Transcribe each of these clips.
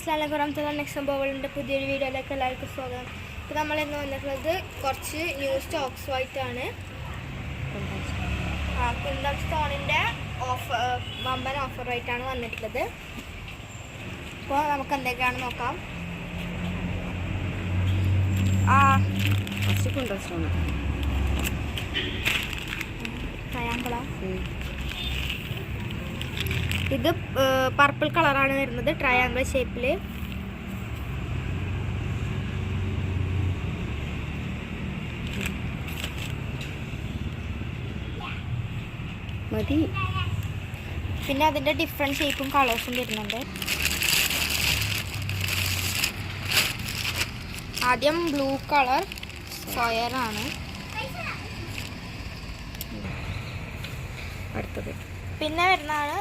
അസ്ലാം വറഹമത്തുള്ള നെക്സ്റ്റ് സംഭവങ്ങളുടെ പുതിയൊരു വീഡിയോയിലേക്ക് എല്ലാവർക്കും സ്വാഗതം. ഇപ്പോൾ നമ്മൾ ഇന്ന് വന്നിട്ടുള്ളത് കുറച്ച് ന്യൂ സ്റ്റോക്സ് ആയിട്ടാണ്. ആ കുന്തം സ്റ്റോണിന്റെ ഓഫർ വമ്പൻ ഓഫറായിട്ടാണ് വന്നിട്ടുള്ളത്. അപ്പോൾ നമുക്ക് എന്തൊക്കെയാണ് നോക്കാം. ആ കുണ്ടൻ സ്റ്റോൺ ഇത് പർപ്പിൾ കളറാണ് വരുന്നത് ട്രയാങ്കിൾ ഷേപ്പിൽ മതി. പിന്നെ അതിന്റെ ഡിഫറെന്റ് ഷേപ്പും കളേഴ്സും വരുന്നുണ്ട്. ആദ്യം ബ്ലൂ കളർ ആണ്. അടുത്തത്. പിന്നെ വരുന്നതാണ്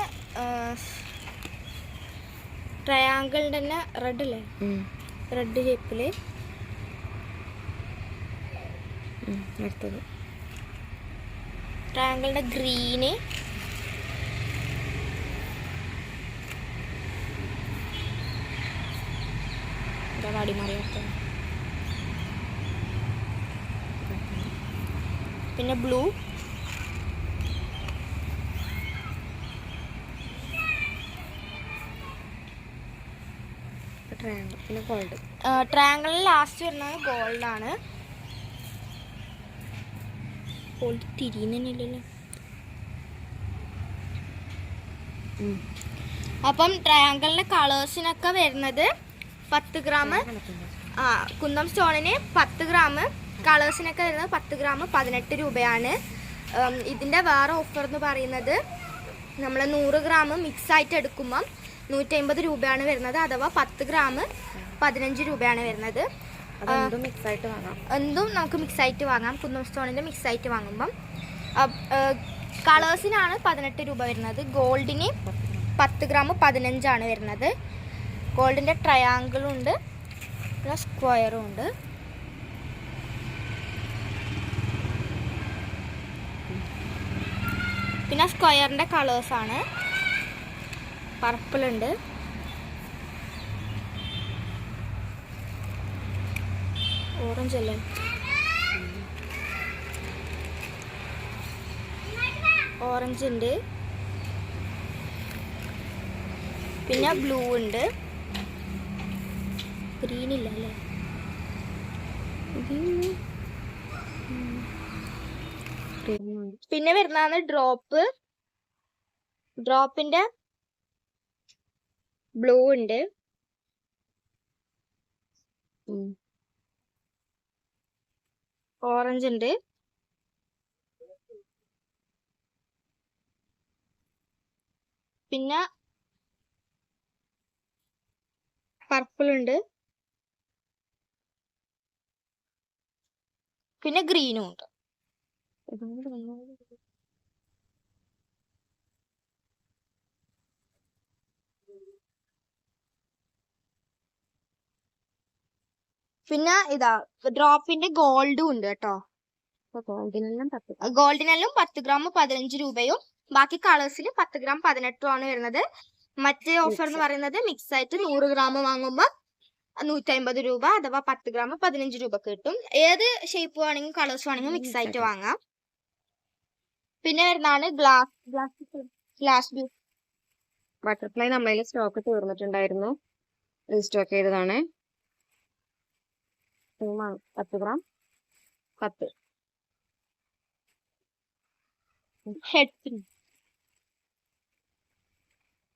ട്രയാങ്കിളിന്റെ തന്നെ റെഡ് അല്ലേ റെഡ് ഷേപ്പിൽ അടുത്തത്. ട്രയാങ്കിളിന്റെ ഗ്രീന് അടിമറിയാത്ത പിന്നെ ബ്ലൂ ട്രയാങ്കിൾ പിന്നെ ഗോൾഡ് ട്രയാങ്കിളിൽ ലാസ്റ്റ് വരുന്നത് ഗോൾഡ് ആണ്. ഗോൾഡ് തിരിയുന്നില്ലല്ലോ അപ്പം ട്രയാങ്കിളിന്റെ കളേഴ്സിനൊക്കെ വരുന്നത് പത്ത് ഗ്രാം ആ കുന്നം സ്റ്റോണിന് പത്ത് ഗ്രാം കളേഴ്സിനൊക്കെ വരുന്നത് പത്ത് ഗ്രാം പതിനെട്ട് രൂപയാണ്. ഇതിന്റെ ഇതിന്റെ വേറെ ഓഫർ എന്ന് പറയുന്നത് നമ്മൾ നൂറ് ഗ്രാം മിക്സ് ആയിട്ട് എടുക്കുമ്പം നൂറ്റമ്പത് രൂപയാണ് വരുന്നത് അഥവാ പത്ത് ഗ്രാം പതിനഞ്ച് രൂപയാണ് വരുന്നത്. അതെന്തും മിക്സ് ആയിട്ട് വാങ്ങാം. എന്തും നമുക്ക് മിക്സ് ആയിട്ട് വാങ്ങാം. കുന്നം സ്റ്റോണിന്റെ മിക്സ് ആയിട്ട് വാങ്ങുമ്പം കളേഴ്സിനാണ് പതിനെട്ട് രൂപ വരുന്നത്. ഗോൾഡിന് പത്ത് ഗ്രാം പതിനഞ്ചാണ് വരുന്നത്. ഗോൾഡിന്റെ ട്രയാങ്കിളും ഉണ്ട്. പിന്നെ സ്ക്വയറും ഉണ്ട്. പിന്നെ സ്ക്വയറിന്റെ കളേഴ്സാണ് പർപ്പിൾ ഉണ്ട് ഓറഞ്ച് അല്ലേ? ഓറഞ്ച് ഉണ്ട്. പിന്നെ ബ്ലൂ ഉണ്ട്. ഗ്രീൻ ഇല്ല അല്ലേ? പിന്നെ വരുന്നതാണ് ഡ്രോപ്പ്. ഡ്രോപ്പിന്റെ ബ്ലൂ ഉണ്ട്. ഓറഞ്ച് ഉണ്ട്. പിന്നെ പർപ്പിൾ ഉണ്ട്. പിന്നെ ഗ്രീനും ഉണ്ട്. പിന്നെ ഇതാ ഡ്രോപ്പിന്റെ ഗോൾഡും ഉണ്ട് കേട്ടോ. ഗോൾഡിനെല്ലാം പത്ത് ഗ്രാം പതിനഞ്ച് രൂപയും ബാക്കി കളേഴ്സിൽ പത്ത് ഗ്രാം പതിനെട്ടും ആണ് വരുന്നത്. മറ്റേ ഓഫർ എന്ന് പറയുന്നത് മിക്സ് ആയിട്ട് നൂറ് ഗ്രാം വാങ്ങുമ്പോൾ നൂറ്റി അമ്പത് രൂപ അഥവാ പത്ത് ഗ്രാം പതിനഞ്ച് രൂപ കിട്ടും. ഏത് ഷേപ്പ് വേണമെങ്കിലും കളേഴ്സ് വേണമെങ്കിലും മിക്സ് ആയിട്ട് വാങ്ങാം. പിന്നെ വരുന്നതാണ് ഗ്ലാസ് ഗ്ലാസ് ഗ്ലാസ് ബട്ടർഫ്ലൈ നമ്മളതിൽ സ്റ്റോക്ക് തീർന്നിട്ടുണ്ടായിരുന്നു. റീസ്റ്റോക്ക് ചെയ്തതാണ്. ഉം, പത്ത് ഗ്രാം പത്ത്. ഹെഡ് പിൻ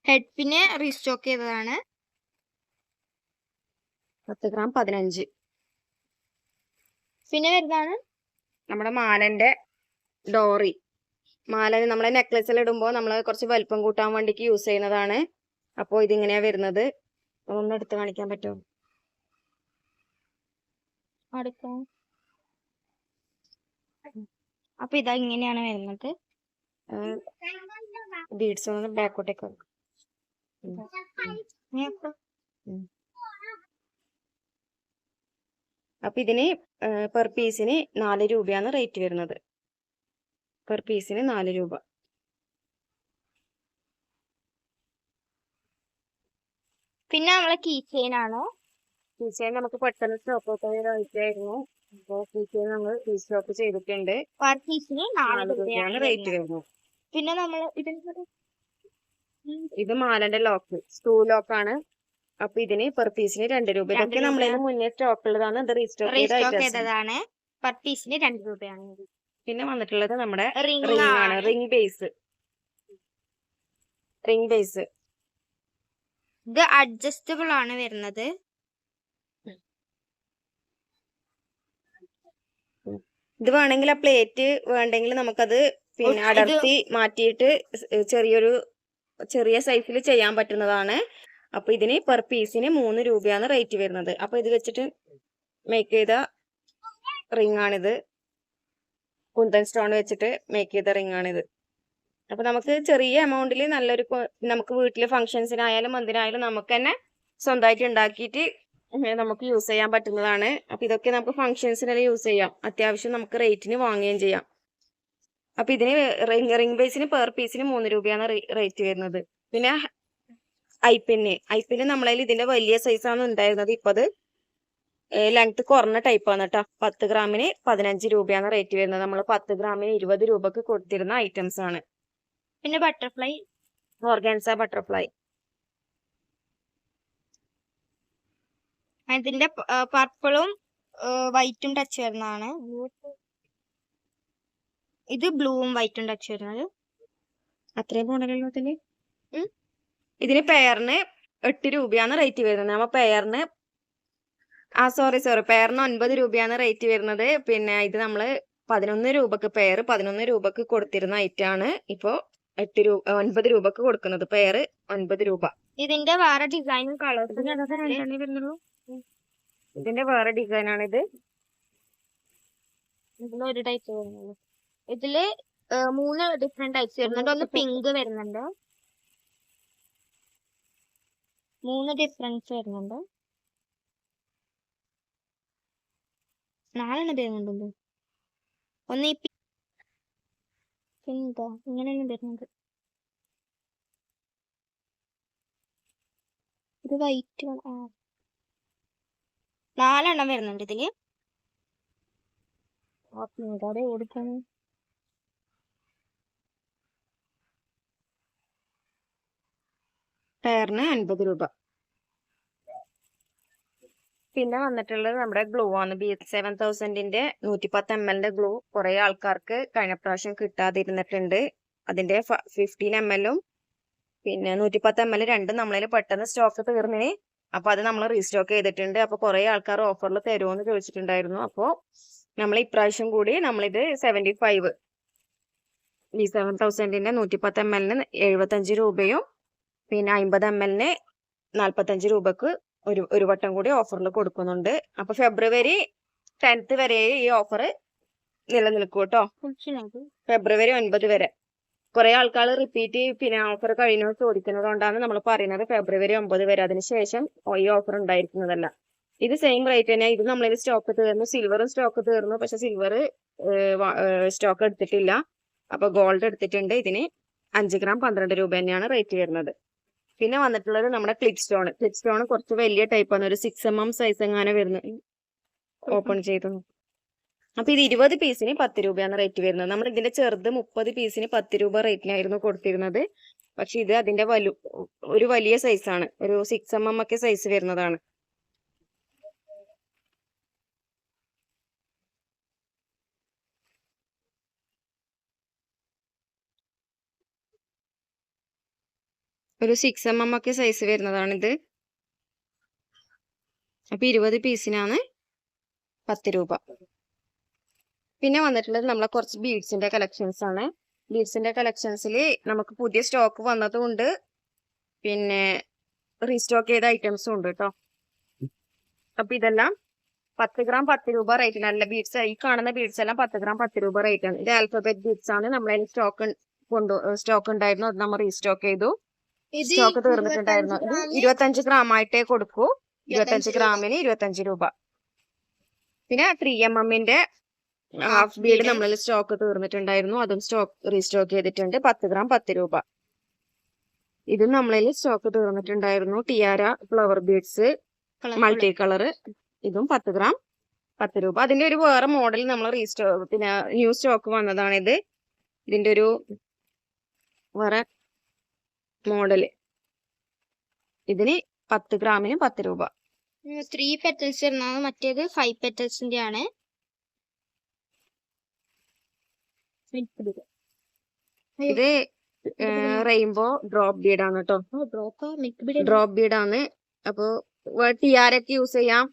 ഹെഡ് പിന്നെ റീസ്റ്റോക്ക് ചെയ്തതാണ്. പത്ത് ഗ്രാം പതിനഞ്ച്. പിന്നെ വരുന്നതാണ് നമ്മുടെ മാലന്റെ ഡോറി. മാല നമ്മളെ നെക്ലസിൽ ഇടുമ്പോൾ നമ്മൾ കുറച്ച് വലിപ്പം കൂട്ടാൻ വേണ്ടിക്ക് യൂസ് ചെയ്യുന്നതാണ്. അപ്പോൾ ഇതിങ്ങനെയാ വരുന്നത്. അതൊന്ന് എടുത്ത് കാണിക്കാൻ പറ്റുമോ? അടുക്കാം അപ്പൊ ഇതാ ഇങ്ങനെയാണ് വരുന്നത്. ബീഡ്സ് ഒന്ന് ബാക്കോട്ടേക്ക് അപ്പൊ ഇതിന് പെർ പീസിന് നാല് രൂപയാണ് റേറ്റ് വരുന്നത്. പെർ പീസിന് നാല് രൂപ. പിന്നെ നമ്മളെ കീ ചെയിൻ ആണ്? തീർച്ചയായും നമുക്ക് പെട്ടെന്ന് സ്റ്റോക്ക് ഔട്ട് ആയ ആയിരുന്നു. അപ്പോൾ തീർച്ചയായും നമ്മൾ റീസ്റ്റോക്ക് ചെയ്തിട്ടുണ്ട്. പെർ പീസിന് നാല് നാല് രൂപയാണ് റേറ്റ് വരുന്നത്. പിന്നെ നമ്മൾ ഇതിന് ഇത് മാലന്റെ ലോക്ക് സ്റ്റൂ ലോക്ക് ആണ്. അപ്പൊ ഇതിന് പെർ പീസിന് രണ്ട് രൂപ. ഇതൊക്കെ നമ്മളെ മുന്നേ സ്റ്റോക്ക് ഉള്ളതാണ്. ഇത് റീസ്റ്റോക്ക്. ചെയ്തതാണ്. പെർ പീസിന് രണ്ട് രൂപയാണ് പിന്നെ വന്നിട്ടുള്ളത് നമ്മുടെ റിംഗ് ആണ്. റിംഗ് ബേസ് റിംഗ് ബേസ് ഇത് അഡ്ജസ്റ്റബിൾ ആണ് വരുന്നത്. ഇത് വേണമെങ്കിൽ ആ പ്ലേറ്റ് വേണ്ടെങ്കിൽ നമുക്കത് പിന്നെ അടർത്തി മാറ്റിയിട്ട് ചെറിയൊരു ചെറിയ സൈസിൽ ചെയ്യാൻ പറ്റുന്നതാണ്. അപ്പൊ ഇതിന് പെർ പീസിന് മൂന്ന് രൂപയാണ് റേറ്റ് വരുന്നത്. അപ്പൊ ഇത് വെച്ചിട്ട് മേക്ക് ചെയ്ത റിംഗ് ആണിത്. കുന്തൻ സ്റ്റോൺ വെച്ചിട്ട് മേക്ക് ചെയ്ത റിംഗ് ആണിത്. അപ്പൊ നമുക്ക് ചെറിയ എമൗണ്ടിൽ നല്ലൊരു നമുക്ക് വീട്ടിലെ ഫംഗ്ഷൻസിനായാലും എന്തിനായാലും നമുക്ക് തന്നെ സ്വന്തമായിട്ട് ഉണ്ടാക്കിയിട്ട് നമുക്ക് യൂസ് ചെയ്യാൻ പറ്റുന്നതാണ്. അപ്പൊ ഇതൊക്കെ നമുക്ക് ഫംഗ്ഷൻസിനെല്ലാം യൂസ് ചെയ്യാം. അത്യാവശ്യം നമുക്ക് റേറ്റിന് വാങ്ങുകയും ചെയ്യാം. അപ്പൊ ഇതിന് റിംഗ് റിംഗ് ബേസിന് പെർ പീസിന് മൂന്ന് രൂപയാണ് റേറ്റ് വരുന്നത്. പിന്നെ ഐപ്പിന് ഐപ്പിന് നമ്മളതിൽ ഇതിന്റെ വലിയ സൈസാണ് ഉണ്ടായിരുന്നത്. ഇപ്പം അത് ലെങ്ത് കുറഞ്ഞ ടൈപ്പാണ് കേട്ടോ പത്ത് ഗ്രാമിന് പതിനഞ്ച് രൂപയാണ് റേറ്റ് വരുന്നത്. നമ്മൾ പത്ത് ഗ്രാമിന് ഇരുപത് രൂപക്ക് കൊടുത്തിരുന്ന ഐറ്റംസ് ആണ്. പിന്നെ ബട്ടർഫ്ലൈ ഓർഗാൻസ ബട്ടർഫ്ലൈ ഇതിന്റെ പർപ്പിളും വൈറ്റും ടച്ച് വരുന്നതാണ്. ഇത് ബ്ലൂവും വൈറ്റും ടച്ച് വരുന്നത്. അത്രയും ഇതിന് ഉം. ഇതിന് പെയറിന് എട്ട് രൂപയാണ് റേറ്റ് വരുന്നത്. നമ്മ പെയറിന് ആ സോറി സോറി പെയറിന് ഒൻപത് രൂപയാണ് റേറ്റ് വരുന്നത്. പിന്നെ ഇത് നമ്മൾ പതിനൊന്ന് രൂപക്ക് പെയർ പതിനൊന്ന് രൂപക്ക് കൊടുത്തിരുന്ന ഐറ്റം ആണ് ഇപ്പോ എട്ട് രൂപ ഒൻപത് രൂപക്ക് കൊടുക്കുന്നത്. പെയർ ഒൻപത് രൂപ. ഇതിന്റെ വേറെ ഡിസൈനും കളേഴ്സും ഇതിന്റെ വേറെ ഡിസൈൻ ആണ് ഇത് ഒരു ടൈപ്പ് വരുന്നുള്ളൂ ഇതിൽ മൂന്ന് ഡിഫറെന്റ് ടൈപ്സ് വരുന്നുണ്ട്. ഒന്ന് പിങ്ക് വരുന്നുണ്ട്. മൂന്ന് ഡിഫറൻസ് വരുന്നുണ്ട്. നാലെണ്ണം വരുന്നുണ്ടോ ഒന്ന് ഈ പിങ്ക്? ഇങ്ങനെയാണ് വരുന്നത്. ഇത് വൈറ്റ് ആ. നാലെണ്ണം വരുന്നുണ്ട് ഇതിൽ. പിങ്ക് അവിടെ അൻപത് രൂപ. പിന്നെ വന്നിട്ടുള്ളത് നമ്മുടെ ഗ്ലൂ ആണ്. ബി സെവൻ തൗസൻഡിന്റെ നൂറ്റി പത്ത് എം എല്ലിന്റെ ഗ്ലൂ. കുറെ ആൾക്കാർക്ക് കഴിഞ്ഞ പ്രാവശ്യം കിട്ടാതിരുന്നിട്ടുണ്ട്. അതിന്റെ ഫിഫ്റ്റീൻ എം എല്ലും പിന്നെ നൂറ്റി പത്ത് എം എൽ രണ്ടും നമ്മളതിൽ പെട്ടെന്ന് സ്റ്റോക്ക് തീർന്നിന്. അപ്പൊ അത് നമ്മൾ റീസ്റ്റോക്ക് ചെയ്തിട്ടുണ്ട്. അപ്പൊ കുറെ ആൾക്കാർ ഓഫറിൽ തരുമെന്ന് ചോദിച്ചിട്ടുണ്ടായിരുന്നു. അപ്പോ നമ്മൾ ഇപ്രാവശ്യം കൂടി നമ്മളിത് സെവന്റി ഫൈവ് ഈ സെവൻ തൗസൻഡിന്റെ നൂറ്റിപ്പത്ത് എം എല്ലിന് എഴുപത്തഞ്ച് രൂപയും പിന്നെ അമ്പത് എം എല്ലിന് നാൽപ്പത്തഞ്ച് രൂപക്ക് ഒരു ഒരു വട്ടം കൂടി ഓഫറിൽ കൊടുക്കുന്നുണ്ട്. അപ്പൊ ഫെബ്രുവരി ടെൻത്ത് വരെ ഈ ഓഫർ നിലനിൽക്കും കേട്ടോ ഫെബ്രുവരി ഒൻപത് വരെ. കുറെ ആൾക്കാർ റിപ്പീറ്റ് പിന്നെ ഓഫർ കഴിയുന്നത് ചോദിക്കുന്നത് കൊണ്ടാണ് നമ്മൾ പറയുന്നത് ഫെബ്രുവരി ഒമ്പത് വരെ. അതിനുശേഷം ഈ ഓഫർ ഉണ്ടായിരിക്കുന്നതല്ല. ഇത് സെയിം റേറ്റ് തന്നെ ഇത് നമ്മളിൽ സ്റ്റോക്ക് തീർന്നു. സിൽവറും സ്റ്റോക്ക് തീർന്നു. പക്ഷെ സിൽവർ സ്റ്റോക്ക് എടുത്തിട്ടില്ല. അപ്പൊ ഗോൾഡ് എടുത്തിട്ടുണ്ട്. ഇതിന് അഞ്ച് ഗ്രാം പന്ത്രണ്ട് രൂപ തന്നെയാണ് റേറ്റ് വരുന്നത്. പിന്നെ വന്നിട്ടുള്ളത് നമ്മുടെ ക്ലിപ്പ് സ്റ്റോൺ ക്ലിപ്പ് സ്റ്റോൺ കുറച്ച് വലിയ ടൈപ്പാണ് ഒരു സിക്സ് എം എം സൈസ് എങ്ങനെ വരുന്നത് ഓപ്പൺ ചെയ്തു. അപ്പൊ ഇത് ഇരുപത് പീസിന് പത്ത് രൂപയാണ് റേറ്റ് വരുന്നത്. നമ്മൾ ഇതിന്റെ ചെറുത് മുപ്പത് പീസിന് പത്ത് രൂപ റേറ്റിനായിരുന്നു കൊടുത്തിരുന്നത്. പക്ഷെ ഇത് അതിന്റെ വലു ഒരു വലിയ സൈസാണ് ഒരു സിക്സ് എം എം ഒക്കെ സൈസ് വരുന്നതാണ്. ഒരു സിക്സ് എം എം ഒക്കെ സൈസ് വരുന്നതാണിത് അപ്പൊ ഇരുപത് പീസിനാണ് പത്ത് രൂപ. പിന്നെ വന്നിട്ടുള്ളത് നമ്മളെ കുറച്ച് ബീഡ്സിന്റെ കളക്ഷൻസ് ആണ്. ബീഡ്സിന്റെ കളക്ഷൻസിൽ നമുക്ക് പുതിയ സ്റ്റോക്ക് വന്നതുകൊണ്ട് പിന്നെ റീസ്റ്റോക്ക് ചെയ്ത ഐറ്റംസും ഉണ്ട് കേട്ടോ അപ്പൊ ഇതെല്ലാം പത്ത് ഗ്രാം പത്ത് രൂപ റേറ്റ് നല്ല ബീഡ്സ് ഈ കാണുന്ന ബീഡ്സ് എല്ലാം പത്ത് ഗ്രാം പത്ത് രൂപ റേറ്റ് ആണ്. ഇത് ആൽഫബറ്റ് ബീഡ്സ് ആണ്. നമ്മളതിൽ സ്റ്റോക്ക് കൊണ്ടു സ്റ്റോക്ക് ഉണ്ടായിരുന്നു അത് നമ്മൾ റീസ്റ്റോക്ക് ചെയ്തു. സ്റ്റോക്ക് തീർന്നിട്ടുണ്ടായിരുന്നു. ഇത് ഇരുപത്തഞ്ച് ഗ്രാം ആയിട്ടേ കൊടുക്കൂ. ഇരുപത്തഞ്ച് ഗ്രാമിന് ഇരുപത്തഞ്ച് രൂപ. പിന്നെ ത്രീ എം എമ്മിന്റെ ഹാഫ് ബീഡ് നമ്മളിൽ സ്റ്റോക്ക് തീർന്നിട്ടുണ്ടായിരുന്നു. അതും സ്റ്റോക്ക് റീസ്റ്റോക്ക് ചെയ്തിട്ടുണ്ട്. പത്ത് ഗ്രാം പത്ത് രൂപ. ഇത് നമ്മളിൽ stock തീർന്നിട്ടുണ്ടായിരുന്നു. Tiara flower beads multi colour ഇതും പത്ത് ഗ്രാം പത്ത് രൂപ. അതിന്റെ ഒരു വേറെ മോഡൽ നമ്മൾ റീസ്റ്റോ പിന്നെ ന്യൂ സ്റ്റോക്ക് വന്നതാണിത്. ഇതിന്റെ ഒരു വേറെ മോഡൽ ഇതിന് പത്ത് ഗ്രാമിന് പത്ത് രൂപ. ത്രീ പെറ്റൽസ് ഇരുന്നാണ് മറ്റേത് ഫൈവ് പെറ്റൽസിന്റെ ആണ് ഇത് റെയിൻബോ ഡ്രോപ്പ് ബീഡ് ആണ് കേട്ടോ ഡ്രോപ്പ് ബിഡ് ആണ്. അപ്പോ ടിയാരൊക്കെ യൂസ് ചെയ്യാം.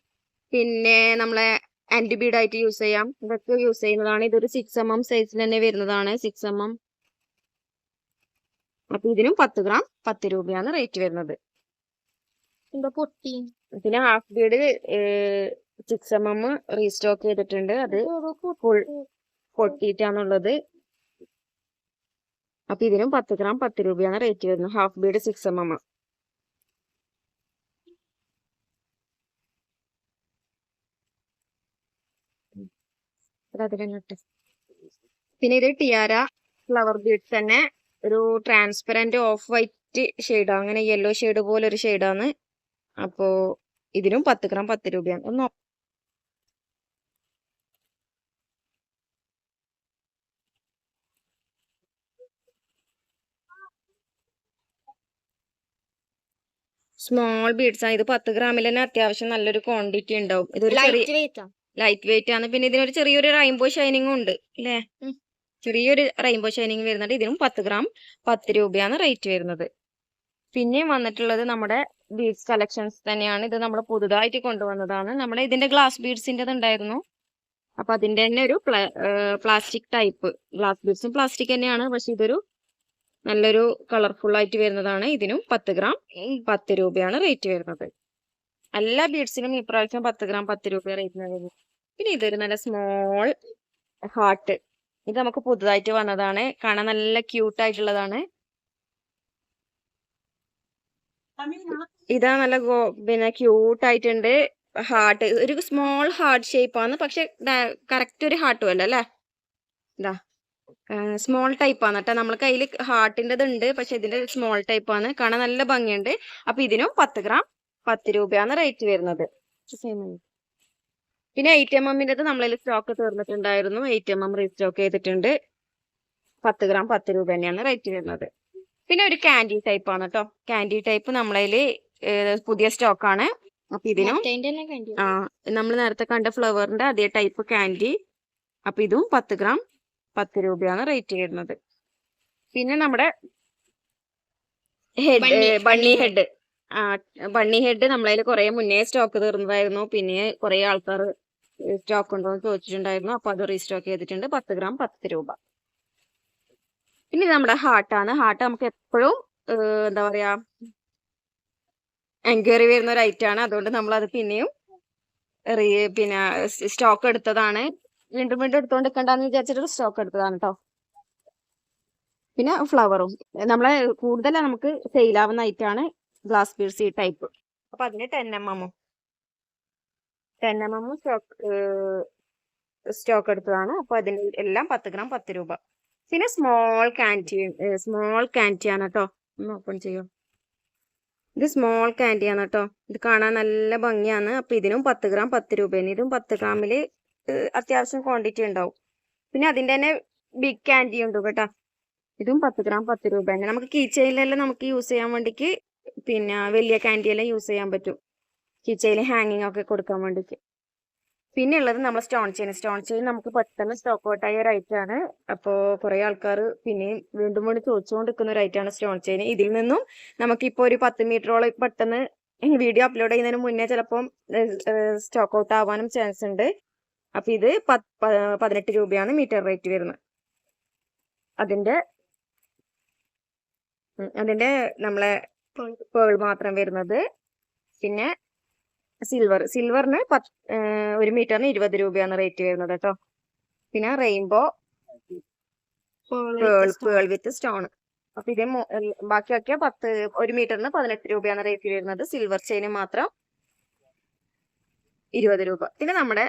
പിന്നെ നമ്മളെ ആന്റി ബീഡ് ആയിട്ട് യൂസ് ചെയ്യാം. ഇതൊക്കെ യൂസ് ചെയ്യുന്നതാണ്. ഇതൊരു സിക്സ് എം എം സൈസിൽ തന്നെ വരുന്നതാണ്. സിക്സ് എം എം അപ്പൊ ഇതിനും പത്ത് ഗ്രാം പത്ത് രൂപയാണ് റേറ്റ് വരുന്നത്. പിന്നെ half bead six M M restock ചെയ്തിട്ടുണ്ട്. അത് ഫുൾ പൊട്ടിയിട്ടാണുള്ളത് അപ്പൊ ഇതിനും പത്ത് ഗ്രാം പത്ത് രൂപയാണ് റേറ്റ് വരുന്നത്. Half bead six M M പിന്നെ ഇത് ടിയാര ഫ്ലവർ ബീഡ്സ് തന്നെ ഒരു ട്രാൻസ്പെറന്റ് ഓഫ് വൈറ്റ് ഷെയ്ഡ് അങ്ങനെ യെല്ലോ ഷെയ്ഡ് പോലെ ഒരു ഷെയ്ഡാണ് അപ്പോ ഇതിനും പത്ത് ഗ്രാം പത്ത് രൂപയാണ്. ഒന്ന് സ്മോൾ ബീഡ്സ് ആണ്. ഇത് പത്ത് ഗ്രാമിൽ തന്നെ അത്യാവശ്യം നല്ലൊരു ക്വാണ്ടിറ്റി ഉണ്ടാവും. ഇതൊരു ചെറിയ ലൈറ്റ് വെയിറ്റ് ആണ്. പിന്നെ ഇതിനൊരു ചെറിയൊരു റെയിൻബോ ഷൈനിങ്ങും ഉണ്ട് അല്ലേ ചെറിയൊരു റെയിൻബോ ഷൈനിങ് വരുന്നുണ്ട്. ഇതിനും പത്ത് ഗ്രാം പത്ത് രൂപയാണ് റേറ്റ് വരുന്നത്. പിന്നെ വന്നിട്ടുള്ളത് നമ്മുടെ ബീഡ്സ് കളക്ഷൻസ് തന്നെയാണ്. ഇത് നമ്മൾ പുതുതായിട്ട് കൊണ്ടുവന്നതാണ്. നമ്മുടെ ഇതിന്റെ ഗ്ലാസ് ബീഡ്സിന്റെ ഉണ്ടായിരുന്നു. അപ്പൊ അതിന്റെ തന്നെ ഒരു പ്ലാസ്റ്റിക് ടൈപ്പ് ഗ്ലാസ് ബീഡ്സും പ്ലാസ്റ്റിക് തന്നെയാണ്. പക്ഷെ ഇതൊരു നല്ലൊരു കളർഫുൾ ആയിട്ട് വരുന്നതാണ് ഇതിനും പത്ത് ഗ്രാം പത്ത് രൂപയാണ് റേറ്റ് വരുന്നത്. എല്ലാ ബീഡ്സിനും ഇപ്രാവശ്യം പത്ത് ഗ്രാം പത്ത് രൂപ റേറ്റ് വരുന്നത്. പിന്നെ ഇതൊരു നല്ല സ്മോൾ ഹാർട്ട് ഇത് നമുക്ക് പുതുതായിട്ട് വന്നതാണ്. കാണാൻ നല്ല ക്യൂട്ട് ആയിട്ടുള്ളതാണ്. ഇതാ നല്ല ഗോ- പിന്നെ ക്യൂട്ട് ആയിട്ടുണ്ട് ഹാർട്ട് ഒരു സ്മോൾ ഹാർട്ട് ഷേപ്പ് ആണ്. പക്ഷെ കറക്റ്റ് ഒരു ഹാർട്ടും അല്ല അല്ലേ? ഇതാ. സ്മോൾ ടൈപ്പ് ആണ്. കേട്ടോ നമ്മൾ കയ്യിൽ ഹാർട്ടിന്റെത് ഉണ്ട് പക്ഷെ ഇതിന്റെ സ്മോൾ ടൈപ്പ് ആണ്. കാണാൻ നല്ല ഭംഗിയുണ്ട്. അപ്പൊ ഇതിനും പത്ത് ഗ്രാം പത്ത് രൂപയാണ് റേറ്റ് വരുന്നത്. പിന്നെ എയ്റ്റ് എം എമ്മിന്റെത് നമ്മളതിൽ സ്റ്റോക്ക് തീർന്നിട്ടുണ്ടായിരുന്നു. എയ്റ്റ് എം എം റീസ്റ്റോക്ക് ചെയ്തിട്ടുണ്ട്. പത്ത് ഗ്രാം പത്ത് രൂപ തന്നെയാണ് റേറ്റ് വരുന്നത്. പിന്നെ ഒരു കാൻഡി ടൈപ്പ് ആണ് കേട്ടോ കാൻഡി ടൈപ്പ് നമ്മളതിൽ പുതിയ സ്റ്റോക്കാണ് അപ്പൊ ഇതിനും ആ നമ്മൾ നേരത്തെ കണ്ട ഫ്ലവറിന്റെ അതേ ടൈപ്പ് കാൻഡി അപ്പൊ ഇതും പത്ത് ഗ്രാം പത്ത് രൂപയാണ് റേറ്റ് വരുന്നത്. പിന്നെ നമ്മുടെ ഹെഡ് ബണ്ണി, ഹെഡ് ആ ബണ്ണി ഹെഡ് നമ്മളതിൽ കുറെ മുന്നേ സ്റ്റോക്ക് തീർന്നതായിരുന്നു. പിന്നെ കുറെ ആൾക്കാർ സ്റ്റോക്ക് ഉണ്ടോ എന്ന് ചോദിച്ചിട്ടുണ്ടായിരുന്നു. അപ്പൊ അത് റീസ്റ്റോക്ക് ചെയ്തിട്ടുണ്ട്. പത്ത് ഗ്രാം പത്ത് രൂപ. പിന്നെ നമ്മുടെ ഹാർട്ടാണ് ഹാർട്ട് നമുക്ക് എപ്പോഴും എന്താ പറയാ എൻക്വയറി വരുന്ന ഒരു ഐറ്റം ആണ്. അതുകൊണ്ട് നമ്മൾ അത് പിന്നെയും പിന്നെ സ്റ്റോക്ക് എടുത്തതാണ്. വീണ്ടും വീണ്ടും എടുത്തോണ്ട് നിൽക്കണ്ടെന്ന് വിചാരിച്ചിട്ട് സ്റ്റോക്ക് എടുത്തതാണ് കേട്ടോ പിന്നെ ഫ്ലവറും നമ്മളെ കൂടുതൽ നമുക്ക് സെയിലാവുന്ന ഐറ്റം ആണ് ഗ്ലാസ് ബീഡ്സ് ഈ ടൈപ്പ് അപ്പൊ അതിന് ടെൻ എം എമ്മും ടെൻ എം എമ്മും സ്റ്റോക്ക് സ്റ്റോക്ക് എടുത്തതാണ്. അപ്പൊ അതിന് എല്ലാം പത്ത് ഗ്രാം പത്ത് രൂപ. പിന്നെ സ്മോൾ ക്യാന്റി സ്മോൾ ക്യാന്റി ആണ് കേട്ടോ ഒന്ന് ഓപ്പൺ ചെയ്യോ. ഇത് സ്മോൾ ക്യാന്റി ആണ് കേട്ടോ ഇത് കാണാൻ നല്ല ഭംഗിയാണ്. അപ്പൊ ഇതിനും പത്ത് ഗ്രാം പത്ത് രൂപ ഇതും പത്ത് ഗ്രാമിൽ അത്യാവശ്യം ക്വാണ്ടിറ്റി ഉണ്ടാവും. പിന്നെ അതിന്റെ തന്നെ ബിഗ് ക്യാൻഡി ഉണ്ട് കേട്ടോ. ഇതും പത്ത് ഗ്രാം പത്ത് രൂപയാണ് നമുക്ക് കീച്ചയിലെല്ലാം നമുക്ക് യൂസ് ചെയ്യാൻ വേണ്ടിക്ക് പിന്നെ വലിയ ക്യാൻഡിയെല്ലാം യൂസ് ചെയ്യാൻ പറ്റും. കീച്ചയിൽ ഹാങ്ങിങ് ഒക്കെ കൊടുക്കാൻ വേണ്ടിക്ക്. പിന്നെ ഉള്ളത് നമ്മൾ സ്റ്റോൺ ചെയിൻ സ്റ്റോൺ ചെയിൻ നമുക്ക് പെട്ടെന്ന് സ്റ്റോക്ക് ഔട്ട് ആയ ഒരു ഐറ്റം ആണ്. അപ്പോൾ കുറേ ആൾക്കാർ പിന്നെയും വീണ്ടും വീണ്ടും ചോദിച്ചുകൊണ്ടിരിക്കുന്ന ഒരു ഐറ്റം ആണ് സ്റ്റോൺ ചെയിൻ ഇതിൽ നിന്നും നമുക്കിപ്പോൾ ഒരു പത്ത് മീറ്ററോളം പെട്ടെന്ന് വീഡിയോ അപ്ലോഡ് ചെയ്യുന്നതിന് മുന്നേ ചിലപ്പം സ്റ്റോക്ക് ഔട്ട് ആവാനും ചാൻസ് ഉണ്ട്. അപ്പൊ ഇത് പത്ത് പതിനെട്ട് രൂപയാണ് മീറ്റർ റേറ്റ് വരുന്നത്. അതിന്റെ അതിന്റെ അതിന്റെ നമ്മളെ പേൾ മാത്രം വരുന്നത്. പിന്നെ സിൽവർ സിൽവറിന് പത്ത് ഒരു മീറ്ററിന് ഇരുപത് രൂപയാണ് റേറ്റ് വരുന്നത് കേട്ടോ. പിന്നെ rainbow pearl pearl with stone അപ്പൊ ഇതേ ബാക്കിയൊക്കെ പത്ത് ഒരു മീറ്ററിന് പതിനെട്ട് രൂപയാണ് റേറ്റ് വരുന്നത്. സിൽവർ ചെയിന് മാത്രം ഇരുപത് രൂപ. പിന്നെ നമ്മുടെ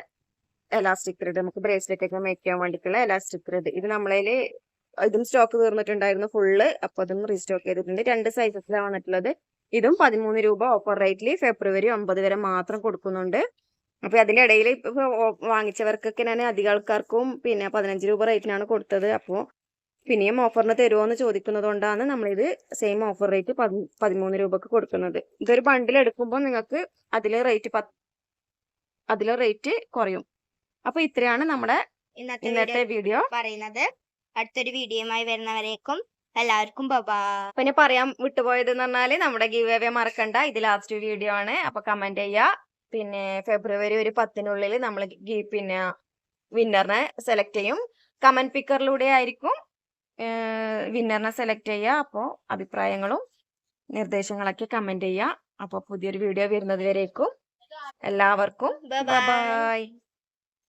എലാസ്റ്റിക് ത്രെഡ് നമുക്ക് ബ്രേസ്ലെറ്റ് ഒക്കെ മേക്ക് ചെയ്യാൻ വേണ്ടിയിട്ടുള്ള എലാസ്റ്റിക് ത്രെഡ് ഇത് നമ്മളതിൽ ഇതും സ്റ്റോക്ക് തീർന്നിട്ടുണ്ടായിരുന്നു ഫുള്ള് അപ്പൊ അതും റീസ്റ്റോക്ക് ചെയ്തിട്ടുണ്ട്. രണ്ട് സൈസസിലാണ് വന്നിട്ടുള്ളത്. ഇതും പതിമൂന്ന് രൂപ ഓഫർ റേറ്റിൽ ഫെബ്രുവരി ഒമ്പത് വരെ മാത്രം കൊടുക്കുന്നുണ്ട്. അപ്പൊ അതിന്റെ ഇടയിൽ ഇപ്പൊ വാങ്ങിച്ചവർക്കൊക്കെ ഞാൻ അധിക ആൾക്കാർക്കും പിന്നെ പതിനഞ്ച് രൂപ റേറ്റിനാണ് കൊടുത്തത്. അപ്പോൾ പിന്നെയും ഓഫറിന് തരുമോ എന്ന് ചോദിക്കുന്നത് കൊണ്ടാണ് നമ്മളിത് സെയിം ഓഫർ റേറ്റ് പതിമൂന്ന് രൂപക്ക് കൊടുക്കുന്നത്. ഇതൊരു ബണ്ടിൽ എടുക്കുമ്പോൾ നിങ്ങൾക്ക് അതിലെ റേറ്റ് അതിലെ റേറ്റ് കുറയും. അപ്പൊ ഇത്രയാണ് നമ്മുടെ ഇന്നത്തെ വീഡിയോ പറയുന്നത്. അടുത്തൊരു വീഡിയോയുമായി വരുന്നവരേക്കും എല്ലാവർക്കും ബബാ പിന്നെ പറയാൻ വിട്ടുപോയത് എന്ന് പറഞ്ഞാൽ നമ്മുടെ ഗീവ് അവേ മറക്കണ്ട. ഇത് ലാസ്റ്റ് വീഡിയോ ആണ്. അപ്പൊ കമന്റ് ചെയ്യാ. പിന്നെ ഫെബ്രുവരി ഒരു പത്തിനുള്ളിൽ നമ്മൾ പിന്നെ വിന്നറിനെ സെലക്ട് ചെയ്യും. കമന്റ് പിക്കറിലൂടെ ആയിരിക്കും വിന്നറിനെ സെലക്ട് ചെയ്യുക അപ്പോൾ അഭിപ്രായങ്ങളും നിർദ്ദേശങ്ങളൊക്കെ കമന്റ് ചെയ്യുക അപ്പോൾ പുതിയൊരു വീഡിയോ വരുന്നത് വരേക്കും. എല്ലാവർക്കും. ബൈ